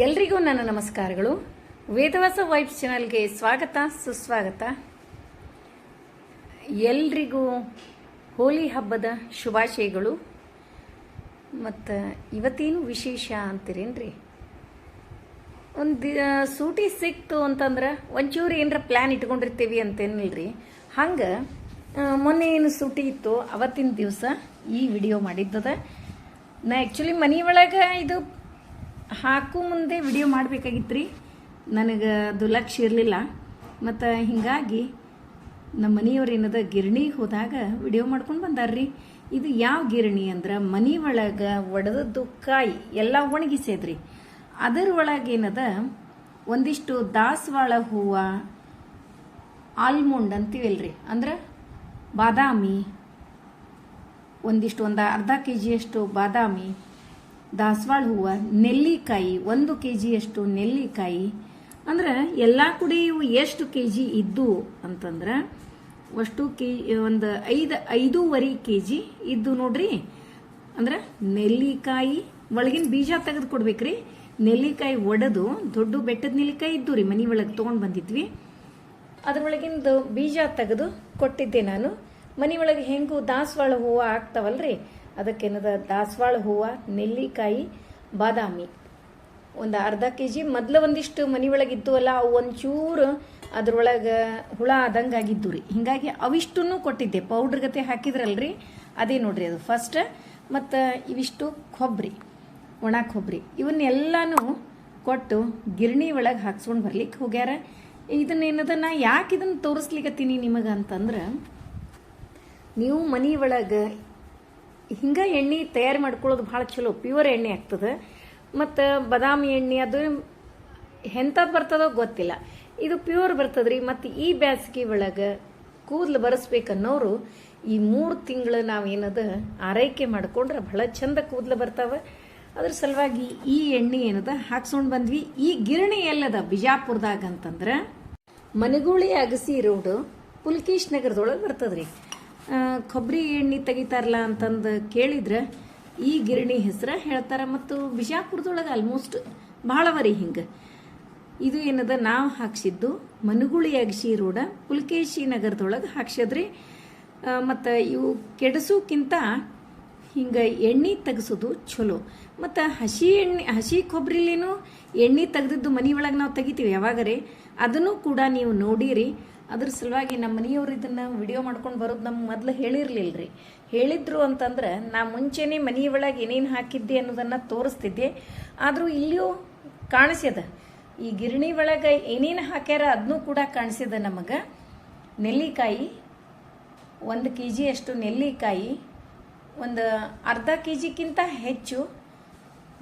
ಎಲ್ರಿಗೂ ನನ್ನ ನಮಸ್ಕಾರಗಳು. ವೇದವಾಸ ವೈಬ್ಸ್ ಚಾನಲ್ಗೆ ಸ್ವಾಗತ, ಸುಸ್ವಾಗತ. ಎಲ್ರಿಗೂ ಹೋಳಿ ಹಬ್ಬದ ಶುಭಾಶಯಗಳು. ಮತ್ತು ಇವತ್ತೇನು ವಿಶೇಷ ಅಂತೀರೇನ್ರಿ? ಒಂದು ಸೂಟಿ ಸಿಕ್ತು ಅಂತಂದ್ರೆ ಒಂಚೂರು ಏನರ ಪ್ಲ್ಯಾನ್ ಇಟ್ಕೊಂಡಿರ್ತೀವಿ ಅಂತೇನಿಲ್ರಿ. ಹಂಗೆ ಮೊನ್ನೆ ಏನು ಸೂಟಿ ಇತ್ತು, ಅವತ್ತಿನ ದಿವಸ ಈ ವಿಡಿಯೋ ಮಾಡಿದ್ದದ. ನಾ ಆ್ಯಕ್ಚುಲಿ ಮನೆ ಒಳಗೆ ಇದು ಹಾಕು ಮುಂದೆ ವಿಡಿಯೋ ಮಾಡಬೇಕಾಗಿತ್ತು ರೀ ನನಗೆ ಅದು ಲಕ್ಷ ಇರಲಿಲ್ಲ. ಮತ್ತು ಹೀಗಾಗಿ ನಮ್ಮ ಮನೆಯವ್ರು ಏನದ ಗಿರಣಿಗೆ ಹೋದಾಗ ವಿಡಿಯೋ ಮಾಡ್ಕೊಂಡು ಬಂದಾರ್ರಿ. ಇದು ಯಾವ ಗಿರಣಿ ಅಂದ್ರೆ ಮನೆ ಒಳಗೆ ಒಡೆದದ್ದು ಕಾಯಿ ಎಲ್ಲ ಒಣಗಿಸೇದ್ರಿ. ಅದರ ಒಳಗೇನದ ಒಂದಿಷ್ಟು ದಾಸವಾಳ ಹೂವು, ಆಲ್ಮಂಡ್ ಅಂತೀವಲ್ರಿ. ಅಂದ್ರೆ ಬಾದಾಮಿ, ಒಂದಿಷ್ಟು ಒಂದು ಅರ್ಧ ಕೆ ಜಿಯಷ್ಟು ಬಾದಾಮಿ ದಾಸವಾಳ ಹೂವು, ನೆಲ್ಲಿಕಾಯಿ, ಒಂದು ಕೆ ಜಿಯಷ್ಟು ನೆಲ್ಲಿಕಾಯಿ. ಅಂದ್ರೆ ಎಲ್ಲ ಕೂಡ ಇವು ಎಷ್ಟು ಕೆ ಜಿ ಇದ್ದು ಅಂತಂದ್ರೆ ಅಷ್ಟು ಕೆ, ಒಂದು ಐದು, ಐದೂವರೆ ಕೆ ಜಿ ಇದ್ದು ನೋಡ್ರಿ. ಅಂದ್ರೆ ನೆಲ್ಲಿಕಾಯಿ, ಒಳಗಿನ ಬೀಜ ತೆಗೆದು ಕೊಡ್ಬೇಕ್ರಿ. ನೆಲ್ಲಿಕಾಯಿ ಒಡೆದು ದೊಡ್ಡ ಬೆಟ್ಟದ ನೆಲ್ಲಿಕಾಯಿ ಇದ್ದು ರೀ, ಮನೆ ಒಳಗೆ ತೊಗೊಂಡು ಬಂದಿದ್ವಿ. ಅದ್ರೊಳಗಿಂದು ಬೀಜ ತೆಗೆದು ಕೊಟ್ಟಿದ್ದೆ ನಾನು. ಮನೆ ಒಳಗೆ ಹೆಂಗೂ ದಾಸವಾಳ ಹೂವು ಆಗ್ತಾವಲ್ರಿ ಅದಕ್ಕೇನದ ದಾಸವಾಳ ಹೂವು, ನೆಲ್ಲಿಕಾಯಿ, ಬಾದಾಮಿ. ಒಂದು ಅರ್ಧ ಕೆ ಜಿ ಮೊದಲು ಒಂದಿಷ್ಟು ಮನೆ ಒಳಗೆ ಇದ್ದುವಲ್ಲ, ಅವು ಒಂಚೂರು ಅದ್ರೊಳಗೆ ಹುಳ ಆದಂಗೆ ಆಗಿದ್ದು ರೀ. ಹಿಂಗಾಗಿ ಅವಿಷ್ಟನ್ನು ಕೊಟ್ಟಿದ್ದೆ. ಪೌಡ್ರ್ ಗತೆ ಹಾಕಿದ್ರಲ್ರಿ? ಅದೇ ನೋಡ್ರಿ ಅದು ಫಸ್ಟ್ ಮತ್ತು ಇವಿಷ್ಟು ಕೊಬ್ಬರಿ ಒಣ ಕೊಬ್ಬರಿ ಇವನ್ನೆಲ್ಲಾನು ಕೊಟ್ಟು ಗಿರಣಿ ಒಳಗೆ ಹಾಕ್ಸ್ಕೊಂಡು ಬರ್ಲಿಕ್ಕೆ ಹೋಗ್ಯಾರ. ಇದನ್ನೇನದ, ನಾ ಯಾಕೆ ಇದನ್ನು ತೋರಿಸ್ಲಿಕತ್ತೀನಿ ನಿಮಗೆ ಅಂತಂದ್ರೆ ನೀವು ಮನೆ ಒಳಗೆ ಹಿಂಗ ಎಣ್ಣೆ ತಯಾರು ಮಾಡ್ಕೊಳ್ಳೋದು ಭಾಳ ಚಲೋ ಪ್ಯೂರ್ ಎಣ್ಣೆ ಆಗ್ತದೆ. ಮತ್ತು ಬಾದಾಮಿ ಎಣ್ಣೆ ಅದು ಎಂಥದ್ದು ಬರ್ತದೋ ಗೊತ್ತಿಲ್ಲ. ಇದು ಪ್ಯೂರ್ ಬರ್ತದ್ರಿ, ಮತ್ತು ಈ ಬ್ಯಾಸಿಗೆ ಒಳಗೆ ಕೂದಲು ಬರೆಸ್ಬೇಕನ್ನೋರು ಈ ಮೂರು ತಿಂಗಳು ನಾವೇನದ ಆರೈಕೆ ಮಾಡಿಕೊಂಡ್ರೆ ಭಾಳ ಚಂದ ಕೂದಲು ಬರ್ತಾವೆ. ಅದ್ರ ಸಲುವಾಗಿ ಈ ಎಣ್ಣೆ ಏನದ ಹಾಕ್ಸ್ಕೊಂಡು ಬಂದ್ವಿ. ಈ ಗಿರಣಿ ಎಲ್ಲದ ಬಿಜಾಪುರದಾಗ ಅಂತಂದ್ರೆ ಮನಗೂಳಿ ಅಗಸಿ ರೋಡು ಪುಲ್ಕೇಶ್ ನಗರದೊಳಗೆ ಬರ್ತದ್ರಿ. ಕೊಬ್ಬರಿ ಎಣ್ಣೆ ತೆಗಿತಾರಲ್ಲ ಅಂತಂದು ಕೇಳಿದ್ರೆ ಈ ಗಿರಣಿ ಹೆಸರು ಹೇಳ್ತಾರೆ ಮತ್ತು ಬಿಜಾಪುರದೊಳಗೆ ಆಲ್ಮೋಸ್ಟ್ ಭಾಳವರಿ ಹಿಂಗೆ. ಇದು ಏನದ, ನಾವು ಹಾಕ್ಸಿದ್ದು ಮನುಗುಳಿ ಅಗಶಿ ರೋಡ ಪುಲ್ಕೇಶಿ ನಗರದೊಳಗೆ ಹಾಕ್ಸದ್ರಿ. ಮತ್ತು ಇವು ಕೆಡಸೋಕ್ಕಿಂತ ಹಿಂಗೆ ಎಣ್ಣೆ ತೆಗೆಸೋದು ಚಲೋ ಮತ್ತು ಹಸಿ ಎಣ್ಣೆ, ಹಸಿ ಕೊಬ್ಬರಿಲಿನೂ ಎಣ್ಣೆ ತೆಗೆದಿದ್ದು ಮನೆ ಒಳಗೆ ನಾವು ತೆಗಿತೀವಿ ಯಾವಾಗರೇ. ಅದನ್ನು ಕೂಡ ನೀವು ನೋಡಿರಿ. ಅದ್ರ ಸಲುವಾಗಿ ನಮ್ಮ ಮನೆಯವ್ರು ಇದನ್ನು ವಿಡಿಯೋ ಮಾಡ್ಕೊಂಡು ಬರೋದು ನಮ್ಗೆ ಮೊದಲು ಹೇಳಿರ್ಲಿಲ್ಲ ರೀ ಹೇಳಿದ್ರು ಅಂತಂದ್ರೆ, ನಾ ಮುಂಚೆನೇ ಮನೆ ಒಳಗೆ ಏನೇನು ಹಾಕಿದ್ದೆ ಅನ್ನೋದನ್ನು ತೋರಿಸ್ತಿದ್ದೆ. ಆದರೂ ಇಲ್ಲಿಯೂ ಕಾಣಿಸ್ಯದ. ಈ ಗಿರಣಿ ಒಳಗೆ ಏನೇನು ಹಾಕ್ಯಾರ ಅದನ್ನೂ ಕೂಡ ಕಾಣಿಸ್ಯದ ನಮಗೆ. ನೆಲ್ಲಿಕಾಯಿ, ಒಂದು ಕೆ ಜಿಯಷ್ಟು ನೆಲ್ಲಿಕಾಯಿ, ಒಂದು ಅರ್ಧ ಕೆ ಜಿಗಿಂತ ಹೆಚ್ಚು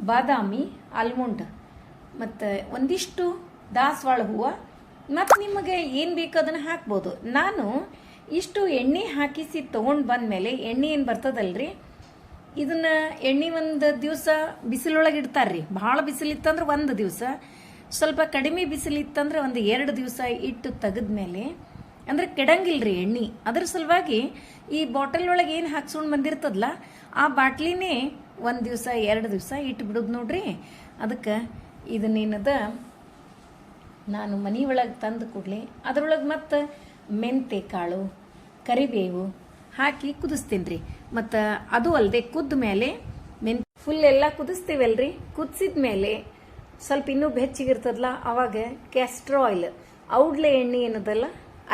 ಬಾದಾಮಿ, ಆಲ್ಮಂಡ್, ಮತ್ತು ಒಂದಿಷ್ಟು ದಾಸವಾಳ ಹೂವು ಮತ್ತು ನಿಮಗೆ ಏನು ಬೇಕು ಅದನ್ನು ಹಾಕ್ಬೋದು. ನಾನು ಇಷ್ಟು ಎಣ್ಣೆ ಹಾಕಿಸಿ ತೊಗೊಂಡು ಬಂದಮೇಲೆ ಎಣ್ಣೆ ಏನು ಬರ್ತದಲ್ರಿ? ಇದನ್ನು ಎಣ್ಣೆ ಒಂದು ದಿವಸ ಬಿಸಿಲೊಳಗೆ ಇಡ್ತಾರೆ ರೀ ಭಾಳ ಬಿಸಿಲಿತ್ತಂದ್ರೆ ಒಂದು ದಿವಸ, ಸ್ವಲ್ಪ ಕಡಿಮೆ ಬಿಸಿಲಿತ್ತಂದ್ರೆ ಒಂದು ಎರಡು ದಿವಸ ಇಟ್ಟು ತೆಗೆದ್ಮೇಲೆ, ಅಂದ್ರೆ ರೀ ಎಣ್ಣೆ. ಅದ್ರ ಸಲುವಾಗಿ ಈ ಬಾಟಲ್ ಒಳಗೆ ಏನು ಹಾಕ್ಸ್ಕೊಂಡು ಬಂದಿರ್ತದಲ್ಲ ಆ ಬಾಟ್ಲಿನೇ ಒಂದು ದಿವಸ, ಎರಡು ದಿವಸ ಇಟ್ಟು ಬಿಡೋದು ನೋಡ್ರಿ. ಅದಕ್ಕೆ ಇದನ್ನೇನದ ನಾನು ಮನೆ ಒಳಗೆ ತಂದು ಕೂಡಲೇ, ಅದರೊಳಗೆ ಮತ್ತು ಮೆಂತೆ ಕಾಳು, ಕರಿಬೇವು ಹಾಕಿ ಕುದಿಸ್ತೀನಿ ರೀ ಮತ್ತು ಅದು ಅಲ್ಲದೆ ಕುದ್ದ ಮೇಲೆ ಮೆನ್ ಫುಲ್ ಎಲ್ಲ ಕುದಿಸ್ತೀವಲ್ರಿ. ಕುದಿಸಿದ ಮೇಲೆ ಸ್ವಲ್ಪ ಇನ್ನೂ ಬೆಚ್ಚಗಿರ್ತದಲ್ಲ ಅವಾಗ ಕ್ಯಾಸ್ಟ್ರ್ ಆಯಿಲ್ ಔಡ್ಲೆ ಎಣ್ಣೆ ಏನದಲ್ಲ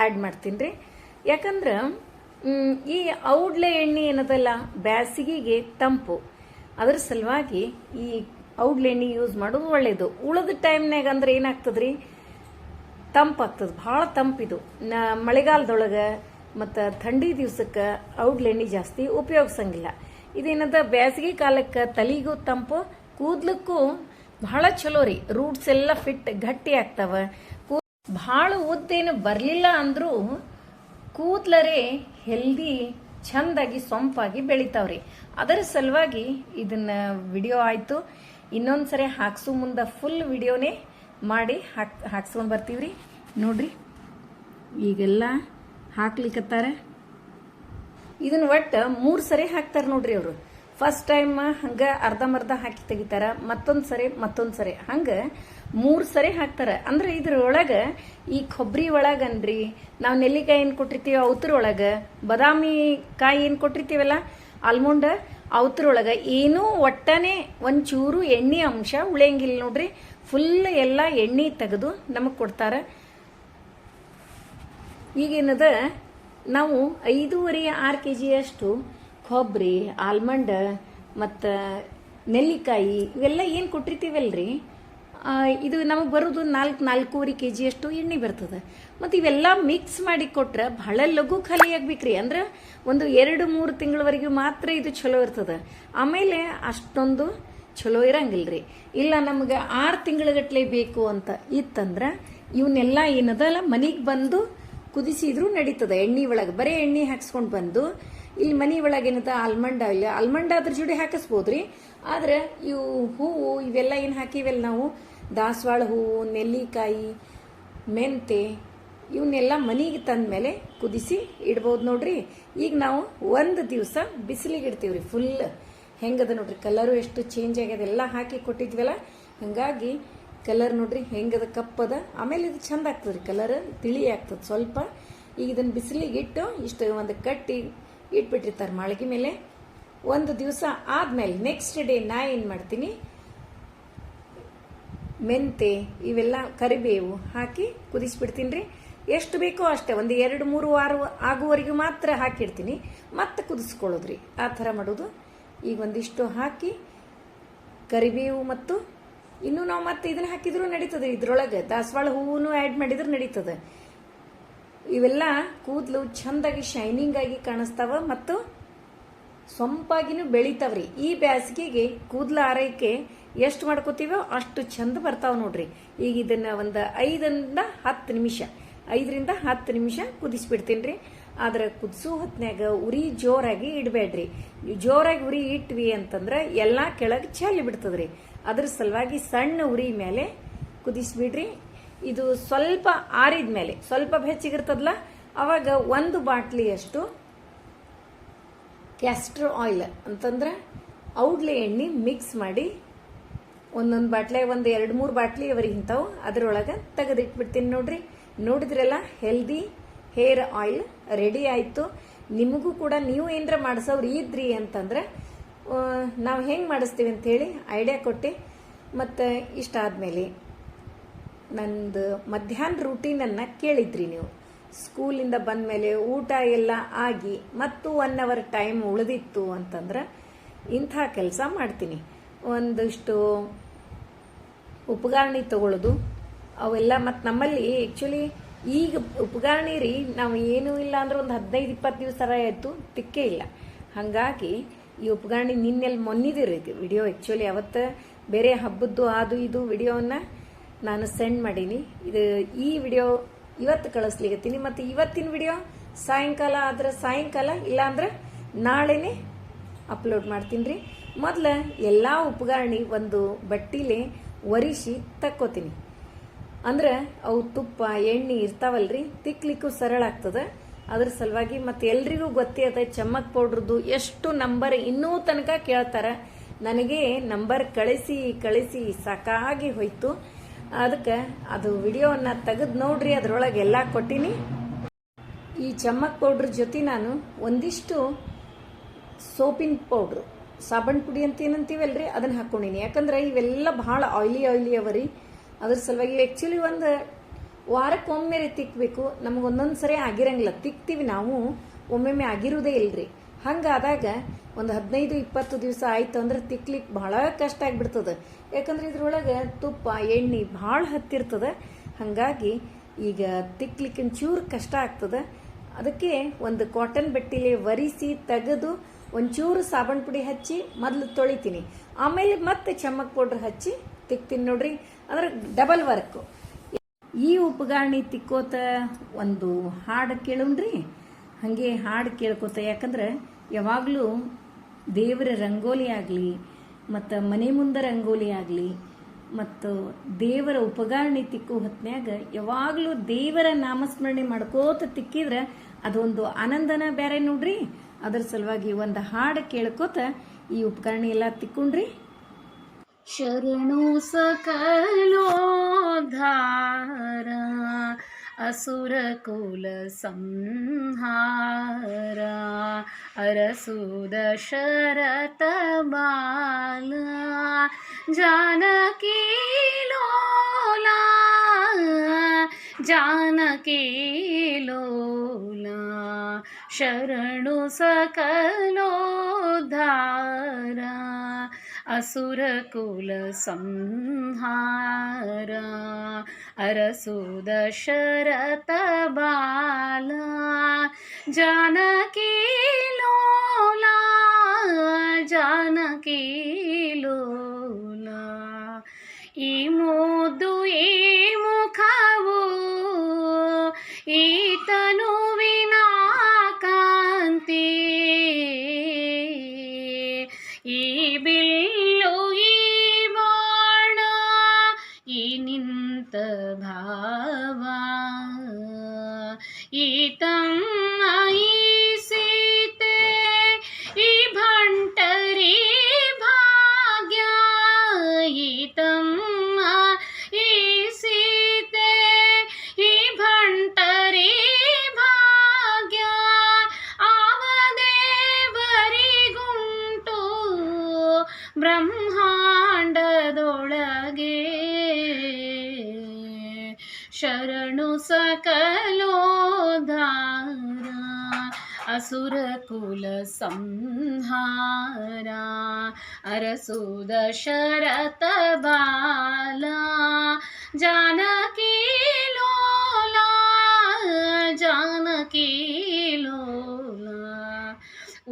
ಆ್ಯಡ್ ಮಾಡ್ತೀನಿ ರೀ ಯಾಕಂದ್ರೆ ಈ ಔಡ್ಲೆ ಎಣ್ಣೆ ಏನದಲ್ಲ, ಬ್ಯಾಸಿಗೆಗೆ ತಂಪು. ಅದರ ಸಲುವಾಗಿ ಈ ಔಡ್ಲೆ ಎಣ್ಣೆ ಯೂಸ್ ಮಾಡೋದು ಒಳ್ಳೇದು. ಉಳಿದ ಟೈಮ್ನಾಗ ಅಂದ್ರೆ ಏನಾಗ್ತದ್ರಿ? ತಂಪಾಗ್ತದೆ, ಭಾಳ ತಂಪಿದು. ನ, ಮಳೆಗಾಲದೊಳಗೆ ಮತ್ತು ಥಂಡಿ ದಿವ್ಸಕ್ಕೆ ಔಡ್ಲೆಣ್ಣೆ ಜಾಸ್ತಿ ಉಪಯೋಗಿಸಂಗಿಲ್ಲ. ಇದೇನದ ಬೇಸಿಗೆ ಕಾಲಕ್ಕೆ ತಲೆಗೂ ತಂಪು, ಕೂದ್ಲಕ್ಕೂ ಬಹಳ ಚಲೋ ರೀ. ರೂಟ್ಸ್ ಎಲ್ಲ ಫಿಟ್, ಗಟ್ಟಿ ಆಗ್ತಾವ. ಕೂ, ಭಾಳ ಉದ್ದೇನು ಬರಲಿಲ್ಲ ಅಂದರೂ ಕೂದ್ಲರೇ ಹೆಲ್ದಿ, ಚಂದಾಗಿ, ಸೊಂಪಾಗಿ ಬೆಳಿತಾವ್ರಿ ಅದರ ಸಲುವಾಗಿ ಇದನ್ನ ವಿಡಿಯೋ ಆಯಿತು. ಇನ್ನೊಂದ್ಸರಿ ಹಾಕ್ಸು ಮುಂದೆ ಫುಲ್ ವಿಡಿಯೋನೇ. ಮಾಡಿ ಹಾಕ್ ಹಾಕ್ಸ್ಕೊಂಡು ಬರ್ತೀವ್ರಿ. ನೋಡ್ರಿ. ಈಗೆಲ್ಲ ಹಾಕ್ಲಿಕ್ಕತ್ತಾರೆ ಇದನ್ನ ಒಟ್ಟು ಮೂರು ಸರಿ ಹಾಕ್ತಾರೆ ನೋಡ್ರಿ ಅವರು. ಫಸ್ಟ್ ಟೈಮ್ ಹಂಗ ಅರ್ಧಂಬರ್ಧ ಹಾಕಿ ತೆಗಿತಾರ. ಮತ್ತೊಂದು ಸರಿ ಮತ್ತೊಂದು ಸರಿ. ಹಂಗ ಮೂರು ಸರಿ ಹಾಕ್ತಾರೆ. ಅಂದ್ರೆ ಇದ್ರೊಳಗೆ ಈ ಕೊಬ್ಬರಿ ಒಳಗನ್ರಿ ನಾವು ನೆಲ್ಲಿಕಾಯಿ ಏನು ಕೊಟ್ಟಿರ್ತೀವಿ ಅವತ್ರೊಳಗೆ ಬಾದಾಮಿ ಕಾಯಿ ಏನು ಕೊಟ್ಟಿರ್ತೀವಲ್ಲ, ಆಲ್ಮಂಡ್ ಅವತ್ರೊಳಗೆ ಏನೂ ಒಟ್ಟನೆ ಒಂಚೂರು ಎಣ್ಣೆ ಅಂಶ ಉಳಿಯಂಗಿಲ್ಲ ನೋಡ್ರಿ. ಫುಲ್ ಎಲ್ಲ ಎಣ್ಣೆ ತೆಗೆದು ನಮಗೆ ಕೊಡ್ತಾರೆ. ಈಗೇನದ, ನಾವು ಐದೂವರೆ, ಆರು ಕೆ ಜಿಯಷ್ಟು ಕೊಬ್ಬರಿ, ಆಲ್ಮಂಡ್, ಮತ್ತು ನೆಲ್ಲಿಕಾಯಿ ಇವೆಲ್ಲ ಏನು ಕೊಟ್ಟಿರ್ತೀವಲ್ರಿ? ಇದು ನಮಗೆ ಬರೋದು ನಾಲ್ಕು, ನಾಲ್ಕೂವರೆ ಕೆ ಜಿಯಷ್ಟು ಎಣ್ಣೆ ಬರ್ತದೆ. ಮತ್ತು ಇವೆಲ್ಲ ಮಿಕ್ಸ್ ಮಾಡಿ ಕೊಟ್ರೆ ಬಹಳ ಲಘು ಖಾಲಿ ಆಗ್ಬೇಕ್ರಿ. ಅಂದ್ರೆ ಒಂದು ಎರಡು, ಮೂರು ತಿಂಗಳವರೆಗೂ ಮಾತ್ರ ಇದು ಚಲೋ ಇರ್ತದೆ. ಆಮೇಲೆ ಅಷ್ಟೊಂದು ಚಲೋ ಇರಂಗಿಲ್ರಿ. ಇಲ್ಲ ನಮ್ಗೆ ಆರು ತಿಂಗಳಗಟ್ಲೆ ಬೇಕು ಅಂತ ಇತ್ತಂದ್ರೆ ಇವನ್ನೆಲ್ಲ ಏನದಲ್ಲ, ಮನೆಗೆ ಬಂದು ಕುದಿಸಿದ್ರು ನಡೀತದೆ. ಎಣ್ಣೆ ಒಳಗೆ, ಬರೀ ಎಣ್ಣೆ ಹಾಕ್ಸ್ಕೊಂಡು ಬಂದು ಇಲ್ಲಿ ಮನೆ ಒಳಗೆ ಏನದ ಆಲ್ಮಂಡ್ ಆಯಿಲ್ ಆಲ್ಮಂಡ್ ಅದ್ರ ಜೋಡಿ ಹಾಕಿಸ್ಬೋದ್ರಿ. ಆದ್ರೆ ಇವು ಹೂವು ಇವೆಲ್ಲ ಏನು ಹಾಕಿವೆಲ್ಲ ನಾವು? ದಾಸವಾಳ ಹೂವು ನೆಲ್ಲಿಕಾಯಿ, ಮೆಂತೆ ಇವನ್ನೆಲ್ಲ ಮನೆಗೆ ತಂದ್ಮೇಲೆ ಕುದಿಸಿ ಇಡ್ಬೋದು ನೋಡ್ರಿ. ಈಗ ನಾವು ಒಂದು ದಿವಸ ಬಿಸಿಲಿಗೆ ಇಡ್ತೀವ್ರಿ ಫುಲ್ ಹೆಂಗದ ನೋಡ್ರಿ? ಕಲರು ಎಷ್ಟು ಚೇಂಜ್ ಆಗ್ಯದ ಎಲ್ಲ ಹಾಕಿ ಕೊಟ್ಟಿದ್ವಲ್ಲ? ಹಾಗಾಗಿ ಕಲರ್ ನೋಡ್ರಿ ಹೆಂಗದ ಕಪ್ಪದ? ಆಮೇಲೆ ಇದು ಚಂದ ಆಗ್ತದ್ರಿ ಕಲರ್ ತಿಳಿ ಆಗ್ತದೆ ಸ್ವಲ್ಪ. ಈಗ ಇದನ್ನ ಬಿಸಿಲಿಗೆ ಇಟ್ಟು ಇಷ್ಟು ಒಂದು ಕಟ್ಟಿ ಇಟ್ಬಿಟ್ಟಿರ್ತಾರೆ ಮಾಳಿಗೆ ಮೇಲೆ. ಒಂದು ದಿವಸ ಆದ್ಮೇಲೆ ನೆಕ್ಸ್ಟ್ ಡೇ ನಾ ಏನು ಮಾಡ್ತೀನಿ? ಮೆಂತೆ, ಇವೆಲ್ಲ ಕರಿಬೇವು ಹಾಕಿ ಕುದಿಸ್ಬಿಡ್ತೀನಿ ರೀ ಎಷ್ಟು ಬೇಕೋ ಅಷ್ಟೇ, ಒಂದು ಎರಡು ಮೂರು ವಾರ ಆಗುವವರೆಗೂ ಮಾತ್ರ ಹಾಕಿಡ್ತೀನಿ. ಮತ್ತೆ ಕುದಿಸ್ಕೊಳ್ಳೋದ್ರಿ. ಆ ಥರ ಮಾಡೋದು. ಈಗ ಒಂದಿಷ್ಟು ಹಾಕಿ, ಕರಿಬೇವು ಮತ್ತು ಇನ್ನು ನಾವು ಮತ್ತೆ ಇದನ್ನ ಹಾಕಿದ್ರು ನಡೀತದೆ, ಇದ್ರೊಳಗೆ ದಾಸವಾಳ ಹೂವು ಆ್ಯಡ್ ಮಾಡಿದ್ರೆ ನಡೀತದೆ. ಇವೆಲ್ಲ ಕೂದಲು ಚಂದಾಗಿ ಶೈನಿಂಗ್ ಆಗಿ ಕಾಣಿಸ್ತಾವ ಮತ್ತು ಸೊಂಪಾಗಿನೂ ಬೆಳಿತಾವ್ರಿ. ಈ ಬ್ಯಾಸಿಗೆಗೆ ಕೂದಲು ಆರೈಕೆ ಎಷ್ಟು ಮಾಡ್ಕೋತೀವೋ ಅಷ್ಟು ಚಂದ ಬರ್ತಾವ ನೋಡ್ರಿ. ಈಗ ಇದನ್ನ ಒಂದು ಐದರಿಂದ ಹತ್ತು ನಿಮಿಷ, ಐದರಿಂದ ಹತ್ತು ನಿಮಿಷ ಕುದಿಸ್ಬಿಡ್ತೀನಿ ರೀ ಆದ್ರೆ ಕುದಿಸೋ ಹೊತ್ನ್ಯಾಗ ಉರಿ ಜೋರಾಗಿ ಇಡಬೇಡ್ರಿ. ಜೋರಾಗಿ ಉರಿ ಇಟ್ವಿ ಅಂತಂದ್ರೆ ಎಲ್ಲ ಕೆಳಗೆ ಚಾಲಿ ಬಿಡ್ತದ್ರಿ. ಅದ್ರ ಸಲುವಾಗಿ ಸಣ್ಣ ಉರಿ ಮೇಲೆ ಕುದಿಸ್ಬಿಡ್ರಿ. ಇದು ಸ್ವಲ್ಪ ಆರಿದ ಮೇಲೆ ಸ್ವಲ್ಪ ಬೆಚ್ಚಗಿರ್ತದಲ್ಲ ಅವಾಗ ಒಂದು ಬಾಟ್ಲಿಯಷ್ಟು ಕ್ಯಾಸ್ಟರ್ ಆಯಿಲ್ ಅಂತಂದ್ರೆ ಔಡ್ಲೆ ಎಣ್ಣೆ ಮಿಕ್ಸ್ ಮಾಡಿ ಒಂದೊಂದು ಬಾಟ್ಲೆ, ಒಂದು ಎರಡು ಮೂರು ಬಾಟ್ಲಿ ಅವರಿಗೆ ಇಂಥವು ಅದರೊಳಗೆ ತೆಗೆದಿಟ್ಬಿಡ್ತೀನಿ ನೋಡ್ರಿ. ನೋಡಿದ್ರಲ್ಲ ಹೆಲ್ದಿ ಹೇರ್ ಆಯಿಲ್ ರೆಡಿ ಆಯಿತು. ನಿಮಗೂ ಕೂಡ ನೀವು ಏನರ ಮಾಡಿಸೋರು ಇದ್ರಿ ಅಂತಂದ್ರೆ ನಾವು ಹೆಂಗೆ ಮಾಡಿಸ್ತೀವಿ ಅಂತ ಹೇಳಿ ಐಡಿಯಾ ಕೊಟ್ಟು, ಮತ್ತು ಇಷ್ಟ ಆದಮೇಲೆ ನಂದು ಮಧ್ಯಾಹ್ನ ರೂಟೀನನ್ನು ಕೇಳಿದ್ರಿ ನೀವು. ಸ್ಕೂಲಿಂದ ಬಂದ ಮೇಲೆ ಊಟ ಎಲ್ಲ ಆಗಿ ಮತ್ತು ಒನ್ ಅವರ್ ಟೈಮ್ ಉಳಿದಿತ್ತು ಅಂತಂದ್ರೆ ಇಂಥ ಕೆಲಸ ಮಾಡ್ತೀನಿ. ಒಂದಿಷ್ಟು ಉಪಕರಣಿ ತಗೊಳ್ಳೋದು ಅವೆಲ್ಲ ಮತ್ತು ನಮ್ಮಲ್ಲಿ ಆ್ಯಕ್ಚುಲಿ ಈಗ ಉಪಕರಣಿ ರೀ ನಾವು ಏನೂ ಇಲ್ಲ ಅಂದ್ರೆ ಒಂದು ಹದಿನೈದು, ಇಪ್ಪತ್ತು ದಿವಸ ಆಯಿತು ತಿಕ್ಕೇ ಇಲ್ಲ. ಹಾಗಾಗಿ ಈ ಉಪಕರಣಿ ನಿನ್ನೆಲ್ಲಿ ಮೊನ್ನಿದಿರಿ ವಿಡಿಯೋ. ಆ್ಯಕ್ಚುಲಿ ಅವತ್ತು ಬೇರೆ ಹಬ್ಬದ್ದು ಅದು ಇದು ವಿಡಿಯೋನ ನಾನು ಸೆಂಡ್ ಮಾಡೀನಿ. ಇದು ಈ ವಿಡಿಯೋ ಇವತ್ತು ಕಳಿಸ್ಲಿಕತ್ತೀನಿ ಮತ್ತು ಇವತ್ತಿನ ವಿಡಿಯೋ ಸಾಯಂಕಾಲ ಆದ್ರೆ ಸಾಯಂಕಾಲ, ಇಲ್ಲಾಂದ್ರೆ ನಾಳೆನೇ ಅಪ್ಲೋಡ್ ಮಾಡ್ತೀನಿ ರೀ. ಮೊದಲು ಎಲ್ಲ ಉಪಕರಣಿ ಒಂದು ಬಟ್ಟಿಲಿ ಒರಿಸಿ ತಕ್ಕೋತೀನಿ. ಅಂದ್ರೆ ಅವು ತುಪ್ಪ, ಎಣ್ಣೆ ಇರ್ತಾವಲ್ರಿ, ತಿಕ್ಲಿಕ್ಕೂ ಸರಳ ಆಗ್ತದೆ. ಅದ್ರ ಸಲುವಾಗಿ ಮತ್ತೆ ಎಲ್ರಿಗೂ ಗೊತ್ತೇ ಅದ ಚಮ್ಮಕ್ ಪೌಡ್ರದ್ದು ಎಷ್ಟು ನಂಬರ್ ಇನ್ನೂ ತನಕ ಕೇಳ್ತಾರೆ. ನನಗೆ ನಂಬರ್ ಕಳಿಸಿ ಕಳಿಸಿ ಸಾಕಾಗಿ ಹೋಯ್ತು. ಅದಕ್ಕೆ ಅದು ವಿಡಿಯೋನ ತೆಗೆದು ನೋಡ್ರಿ, ಅದ್ರೊಳಗೆ ಎಲ್ಲ ಕೊಟ್ಟಿನಿ. ಈ ಚಮ್ಮಕ್ ಪೌಡ್ರ್ ಜೊತೆ ನಾನು ಒಂದಿಷ್ಟು ಸೋಪಿನ ಪೌಡ್ರು ಸಾಬಣ್ ಪುಡಿ ಅಂತ ಏನಂತೀವಲ್ರಿ, ಅದನ್ನ ಹಾಕೊಂಡಿನಿ. ಯಾಕಂದ್ರೆ ಇವೆಲ್ಲ ಬಹಳ ಆಯ್ಲಿ ಆಯ್ಲಿ ಅವರಿ. ಅದ್ರ ಸಲುವಾಗಿ ಆ್ಯಕ್ಚುಲಿ ಒಂದು ವಾರಕ್ಕೊಮ್ಮೆ ತಿಕ್ಬೇಕು. ನಮಗೆ ಒಂದೊಂದು ಸರಿ ಆಗಿರಂಗಿಲ್ಲ. ತಿಕ್ತೀವಿ ನಾವು. ಒಮ್ಮೊಮ್ಮೆ ಆಗಿರೋದೇ ಇಲ್ರಿ. ಹಂಗಾದಾಗ ಒಂದು ಹದಿನೈದು, ಇಪ್ಪತ್ತು ದಿವಸ ಆಯ್ತು ಅಂದ್ರೆ ತಿಕ್ಲಿಕ್ಕೆ ಬಹಳ ಕಷ್ಟ ಆಗಿಬಿಡ್ತದೆ. ಯಾಕಂದ್ರೆ ಇದ್ರೊಳಗೆ ತುಪ್ಪ, ಎಣ್ಣೆ ಭಾಳ ಹತ್ತಿರ್ತದೆ. ಹಾಗಾಗಿ ಈಗ ತಿಕ್ಲಿಕ್ಕೆ ಚೂರ್ ಕಷ್ಟ ಆಗ್ತದೆ. ಅದಕ್ಕೆ ಒಂದು ಕಾಟನ್ ಬಟ್ಟೆಲಿ ವರಿಸಿ ತೆಗೆದು ಒಂಚೂರು ಸಾಬಣ್ ಪುಡಿ ಹಚ್ಚಿ ಮೊದಲು ತೊಳಿತೀನಿ. ಆಮೇಲೆ ಮತ್ತೆ ಚಮ್ಮಕ್ ಪೌಡ್ರ್ ಹಚ್ಚಿ ತಿಕ್ತೀನಿ ನೋಡ್ರಿ. ಅಂದ್ರೆ ಡಬಲ್ ವರ್ಕು ಈ ಉಪಗಾಣಿ ತಿಕ್ಕೋತ ಒಂದು ಹಾಡು ಕೇಳೋಣ್ರಿ. ಹಾಗೆ ಹಾಡು ಕೇಳ್ಕೋತ. ಯಾಕಂದ್ರೆ ಯಾವಾಗಲೂ ದೇವರ ರಂಗೋಲಿ ಆಗಲಿ, ಮತ್ತು ಮನೆ ಮುಂದೆ ರಂಗೋಲಿ ಆಗಲಿ, ಮತ್ತು ದೇವರ ಉಪಗಾರಣಿ ತಿಕ್ಕೋ ಹೊತ್ನ್ಯಾಗ ಯಾವಾಗಲೂ ದೇವರ ನಾಮಸ್ಮರಣೆ ಮಾಡ್ಕೋತ ತಿಕ್ಕಿದ್ರೆ ಅದೊಂದು ಆನಂದನ ಬೇರೆ ನೋಡ್ರಿ. ಅದ್ರ ಸಲುವಾಗಿ ಒಂದು ಹಾಡು ಕೇಳ್ಕೋತ ಈ ಉಪಕರಣ ಎಲ್ಲ ತಿಕ್ಕೊಂಡ್ರಿ ಶರಣು ಸಕಲೋದ್ಧಾರ ಅಸುರ ಕುಲ ಸಂಹಾರ ಅರಸುದ ಶರತ ಬಾಲ ಜಾನಕಿ ಲೋಲ ಜಾನಕಿ ಲೋಲ ಶರಣು शरणु सकलोद्धारा असुरकुलसंहारा अरसुदशरत बाला जानकी लोला जानकी लोला। इमो मोदु ई ई शरणु सकलो धारा असुरकुल संहारा अरसु दशरथ बाला जानकी लोला जानकी लोला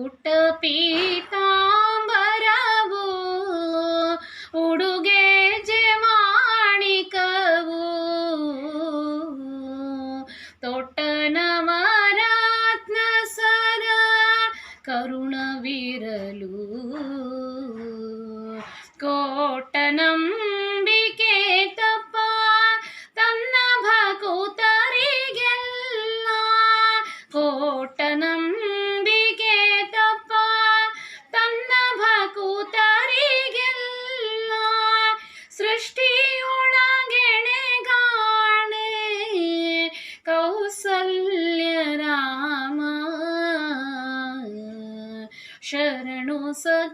उटपीत सकलोद्धारा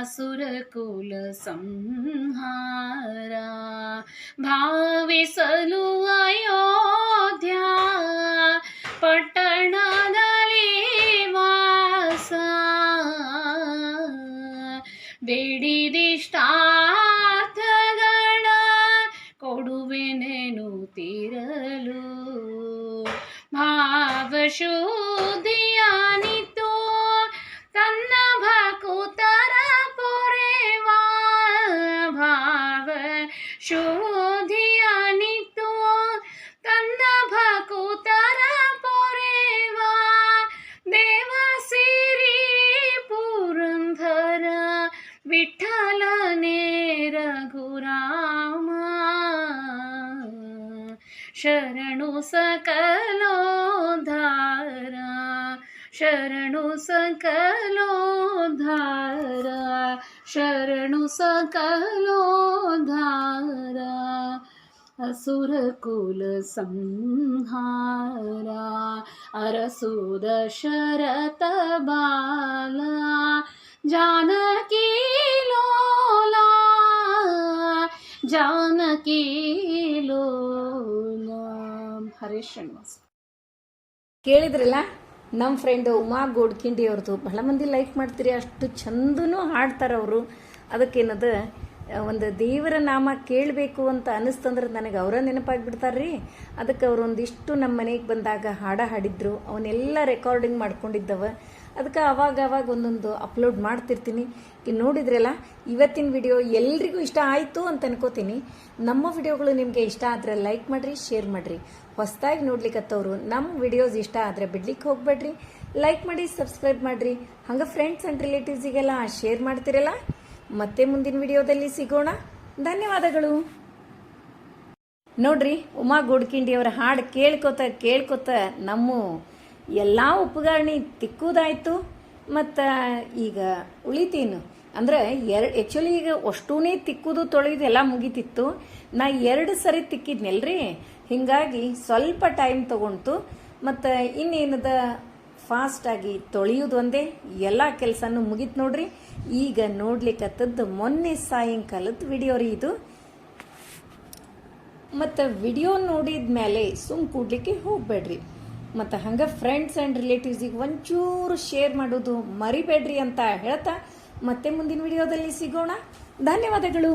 असुरकुल संहारा भावे सलु अयोध्या पट्टणदले वासा बेडिदिष्टा सकलो धारा शरणु सकलो धारा शरणु सकलो धारा असुरकुल संहारा अरसुद शरत बाला जानकी लोला जानकी लोला ಹರೇ ಶ್ರೀನಿವಾಸ್. ಕೇಳಿದ್ರಲ್ಲ ನಮ್ಮ ಫ್ರೆಂಡ್ ಉಮಾ ಗೋಡ್ಕಿಂಡಿ ಅವ್ರದ್ದು ಬಹಳ ಮಂದಿ ಲೈಕ್ ಮಾಡ್ತೀರಿ, ಅಷ್ಟು ಚಂದನೂ ಹಾಡ್ತಾರೆ ಅವರು. ಅದಕ್ಕೇನದ, ಒಂದು ದೇವರ ನಾಮ ಕೇಳಬೇಕು ಅಂತ ಅನ್ನಿಸ್ತಂದ್ರೆ ನನಗೆ ಅವರ ನೆನಪಾಗ್ಬಿಡ್ತಾರ್ರಿ. ಅದಕ್ಕೆ ಅವರು ಒಂದಿಷ್ಟು ನಮ್ಮ ಮನೆಗೆ ಬಂದಾಗ ಹಾಡ ಹಾಡಿದ್ರು, ಅವನ್ನೆಲ್ಲ ರೆಕಾರ್ಡಿಂಗ್ ಮಾಡ್ಕೊಂಡಿದ್ದವ. ಅದಕ್ಕೆ ಅವಾಗ ಅವಾಗ ಒಂದೊಂದು ಅಪ್ಲೋಡ್ ಮಾಡ್ತಿರ್ತೀನಿ. ನೋಡಿದ್ರಲ್ಲ, ಇವತ್ತಿನ ವಿಡಿಯೋ ಎಲ್ರಿಗೂ ಇಷ್ಟ ಆಯಿತು ಅಂತ ಅನ್ಕೋತೀನಿ. ನಮ್ಮ ವಿಡಿಯೋಗಳು ನಿಮಗೆ ಇಷ್ಟ ಆದರೆ ಲೈಕ್ ಮಾಡಿರಿ ಶೇರ್ ಮಾಡಿರಿ. ಹೊಸದಾಗಿ ನೋಡ್ಲಿಕ್ಕತ್ತವರು ನಮ್ಮ ವಿಡಿಯೋಸ್ ಇಷ್ಟ ಆದರೆ ಬಿಡ್ಲಿಕ್ಕೆ ಹೋಗ್ಬೇಡ್ರಿ. ಲೈಕ್ ಮಾಡಿ ಸಬ್ಸ್ಕ್ರೈಬ್ ಮಾಡಿರಿ. ಹಂಗೆ ಫ್ರೆಂಡ್ಸ್ ಆ್ಯಂಡ್ ರಿಲೇಟಿವ್ಸಿಗೆಲ್ಲ ಶೇರ್ ಮಾಡ್ತಿರಲ್ಲ? ಮತ್ತೆ ಮುಂದಿನ ವಿಡಿಯೋದಲ್ಲಿ ಸಿಗೋಣ. ಧನ್ಯವಾದಗಳು. ನೋಡ್ರಿ, ಉಮಾ ಗೋಡ್ಕಿಂಡಿಯವರ ಹಾಡು ಕೇಳ್ಕೊತ ಕೇಳ್ಕೊತ ನಮ್ಮ ಎಲ್ಲ ಉಪಕರಣಿ ತಿಕ್ಕುದಾಯ್ತು. ಮತ್ತು ಈಗ ಉಳಿತೀನು. ಅಂದ್ರೆ ಎರಡು ಆ್ಯಕ್ಚುಲಿ ಈಗ ಅಷ್ಟೂನೇ ತಿಕ್ಕುದು ತೊಳೆಯೋದು ಎಲ್ಲ ಮುಗಿತಿತ್ತು. ನಾ ಎರಡು ಸರಿ ತಿಕ್ಕಿದ್ನಲ್ರಿ. ಹಿಂಗಾಗಿ ಸ್ವಲ್ಪ ಟೈಮ್ ತಗೊಂತು. ಮತ್ತು ಇನ್ನೇನದ ಫಾಸ್ಟಾಗಿ ತೊಳೆಯೋದು ಒಂದೇ. ಎಲ್ಲ ಕೆಲಸನೂ ಮುಗೀತು ನೋಡ್ರಿ. ಈಗ ನೋಡ್ಲಿಕ್ಕತ್ತದ್ದು ಮೊನ್ನೆ ಸಾಯಂಕಾಲದ ವಿಡಿಯೋ ರೀ ಇದು. ಮತ್ತು ವಿಡಿಯೋ ನೋಡಿದ ಮೇಲೆ ಸುಮ್ ಕೂಡ್ಲಿಕ್ಕೆ ಹೋಗ್ಬೇಡ್ರಿ. ಮತ್ತು ಹಂಗೆ ಫ್ರೆಂಡ್ಸ್ ಆ್ಯಂಡ್ ರಿಲೇಟಿವ್ಸಿಗೆ ಒಂಚೂರು ಶೇರ್ ಮಾಡೋದು ಮರಿಬೇಡ್ರಿ ಅಂತ ಹೇಳ್ತಾ ಮತ್ತೆ ಮುಂದಿನ ವಿಡಿಯೋದಲ್ಲಿ ಸಿಗೋಣ. ಧನ್ಯವಾದಗಳು.